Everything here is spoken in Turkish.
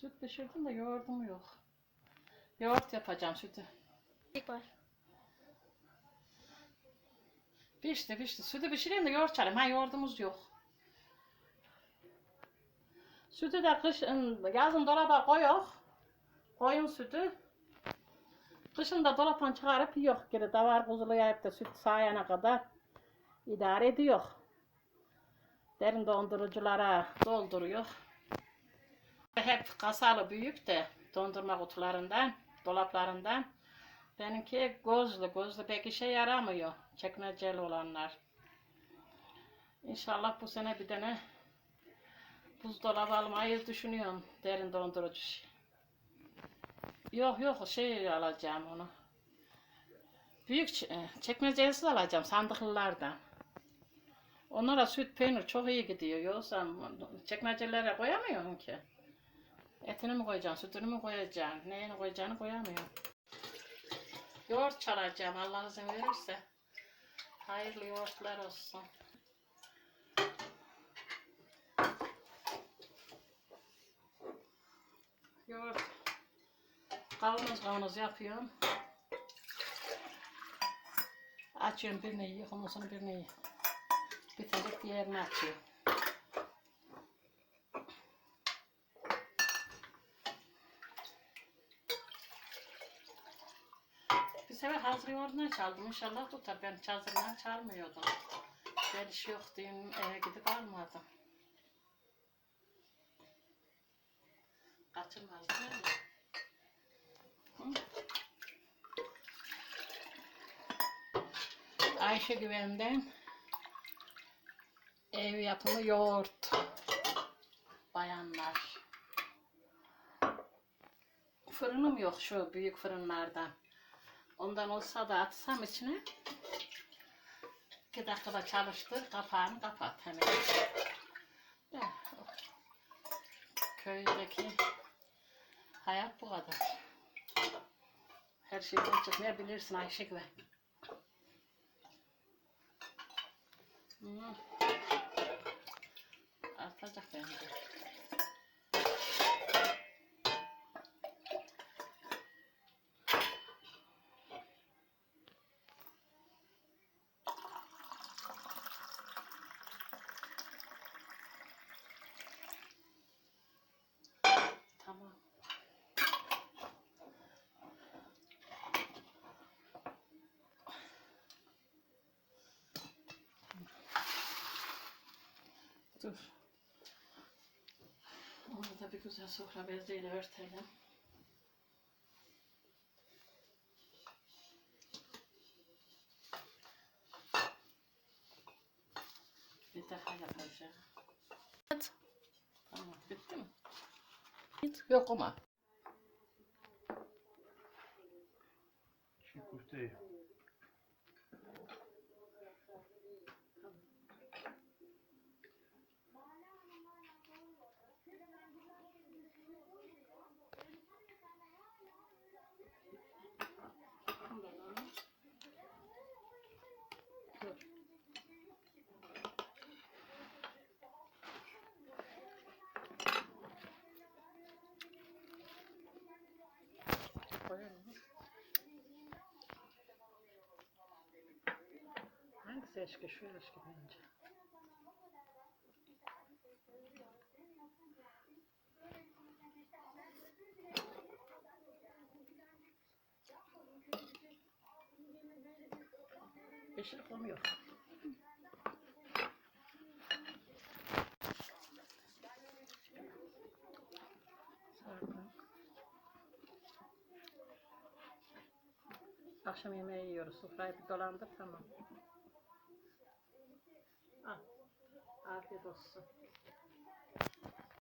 Süt pişirdim de yoğurdum yok. Yoğurt yapacağım sütü. İlk var. Pişti pişti. Sütü pişireyim de yoğurt çalayım. Ha yoğurdumuz yok. Sütü de kışın, yazın dolaba koyuyor. Koyun sütü. Kışın da dolaptan çıkarıp yiyor. Geri davar kuzulayıp da süt sağayana kadar idare ediyor. Derin donduruculara dolduruyor. Hep kasalı büyük de dondurma kutularından, dolaplarından. Benimki gözlü, gözlü pek işe yaramıyor. Çekmeceli olanlar. İnşallah bu sene bir tane buzdolabı almayı düşünüyorum. Derin dondurucu. şey. Yok yok şey alacağım onu. Büyük ç- çekmecesiz alacağım sandıklılardan. Onlara süt peynir çok iyi gidiyor. Yoksa çekmecelere koyamıyorum ki. Etini mi koyacaksın, sütünü mü koyacaksın, neyini koyacağını koyamıyorum. Yoğurt çalacağım Allah izin verirse. Hayırlı yoğurtlar olsun. Yoğurt. Kavanoz kavanoz yapıyorum. Açıyorum birini sonra birini yiyor. Bitecek diğerini açıyorum. Sefer hazır yoğurdundan çaldım. İnşallah tutar. Ben hiç hazırdan çalmıyordum. Ben iş yok diyeyim eve gidip almadım. Kaçırmaz değil mi? Hı? Ayşe Güven'den ev yapımı yoğurt. Bayanlar. Fırınım yok şu büyük fırınlardan. Ondan olsa da atsam içine. İki dakikada çalıştır, kapağını kapat hemen. Ya, o köydeki hayat bu kadar. Her şeyden çıkmayabilirsin Ayşe Güven. Hmm. Artacak bence. Tamam. Dur. Onu da bir güzel sofra beziyle örtelim. Bir daha yapacağım. Evet. Tamam, bitti mi? Bitti. Yok ama. Çiğ köfteyi. Eşki? Şu eşki bence. Yeşil. Sardım. Akşam yemeği yiyoruz. Sofrayı bir dolandır tamam. Al. Afiyet olsun.